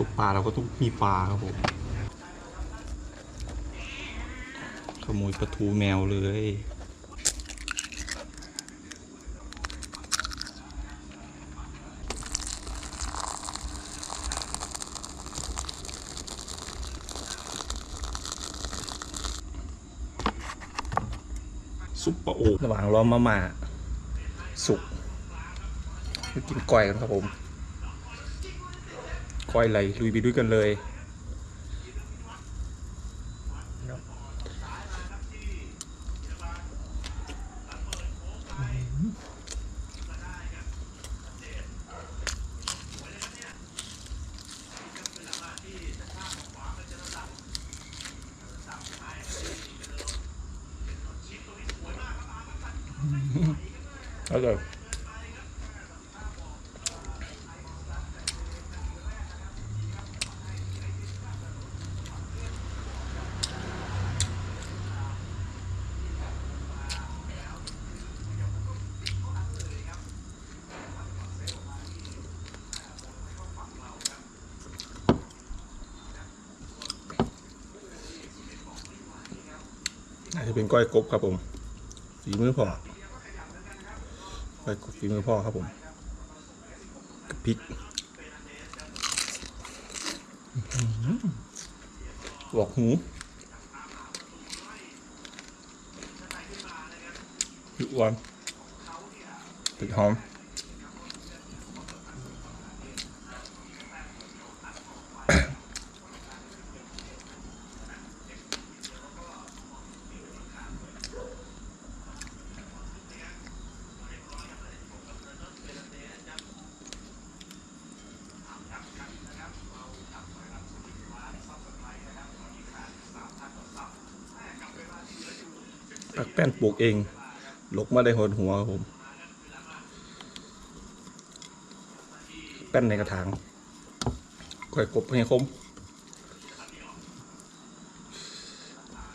ซุปปลาเราก็ต้องมีปลาครับผมขโมยปลาทูแมวเลยซุปปลาโอระหว่างรอมาม่าสุกกินก้อยกันครับผม ก้อยไหลลุยไปด้วยกันเลยอร่อย จะเป็นก้อยกบครับผมฝีมือพ่อก้อยกบฝีมือพ่อครับผมพริกหอบอกหูพริกหวานติดหอม ปักแป้นปลูกเองหลกมาได้หดหัวครับผม แป้นในกระถางก่อยกบให้คม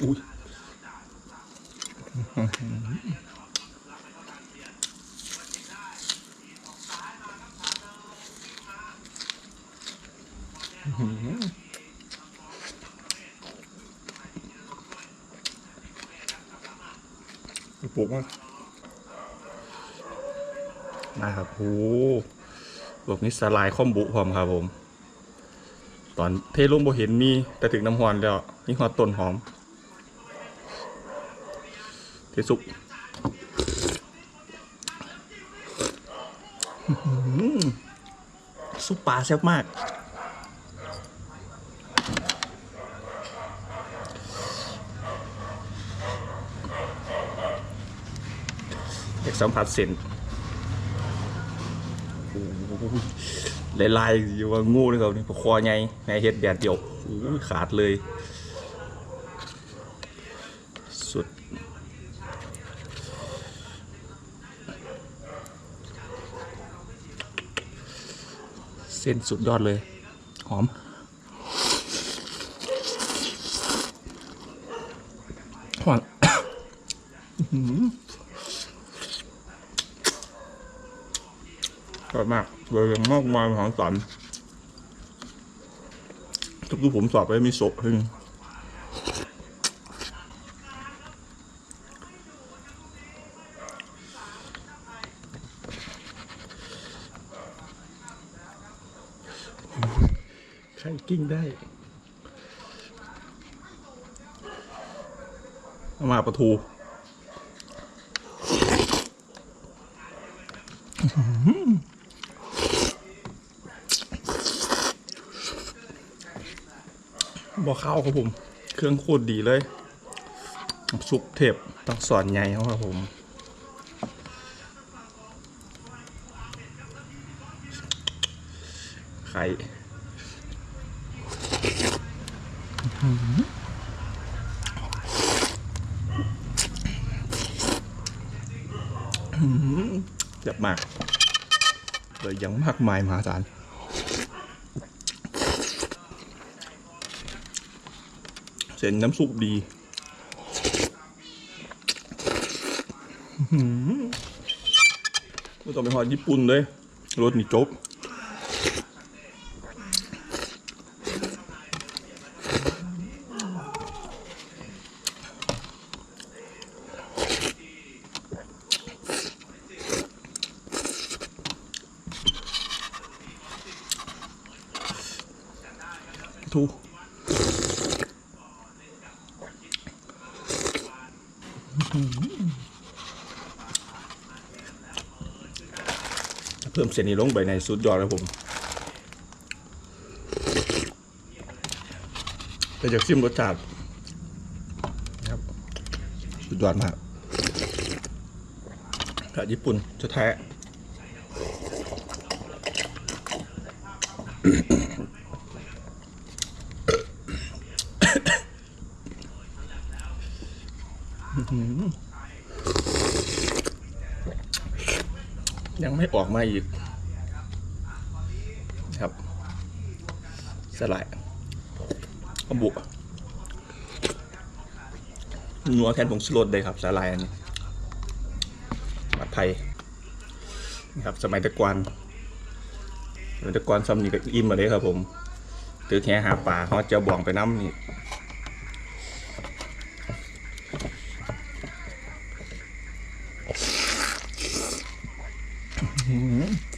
อุ้ย ปลูกมามาครับโอ้แบบนี้สลายคอมบุพร้อมครับผม ตอนเทลงบ่เห็นมีแต่ถึงน้ำหอนแล้วนี่หอดต้นหอมเทสุกซุปปลาแซ่บมาก อยาก สัมผัสเส้นโอ้โหลายๆอยู่ว่างูเลยครับนี่คอใหญ่ในเฮ็ดแบบเดียวขาดเลย สุดเส้นสุดยอดเลย หอมหอมช อบมากเลยยังมากมายมหาศาลทุกที่ผมสอบไปมีศพหนึ่งใช่กิ้งได้เอามาประทู บอข้าวครับผม เครื่องโคตรดีเลยซุปเทปต้องสอนใหญ่ครับผมไข่เจ็บมากเลยยังมากมายมหาศาล เส้นน้ำซุปดีไม่ต้องไปหอดญี่ปุ่นเลยรสนี่จบ ทู เพิ่มเส้นนี้ลงไปในสุดยอดครับผมแต่อยากชิมรสชาตินะครับ สุดยอดมากอาหารญี่ปุ่นจะแท้ ยังไม่ออกมาอีก ครับ สลายขบุนัวแทนผงชูรสเลยครับ สลายอันนี้ผัดไทยนี่ครับ สมัยตะกอนสมัยตะกอนซ้ำนี่ก็อิ่มมาเลยครับผมถือแค่หาปลาเขาจะบ่องไปน้ำนี่ อ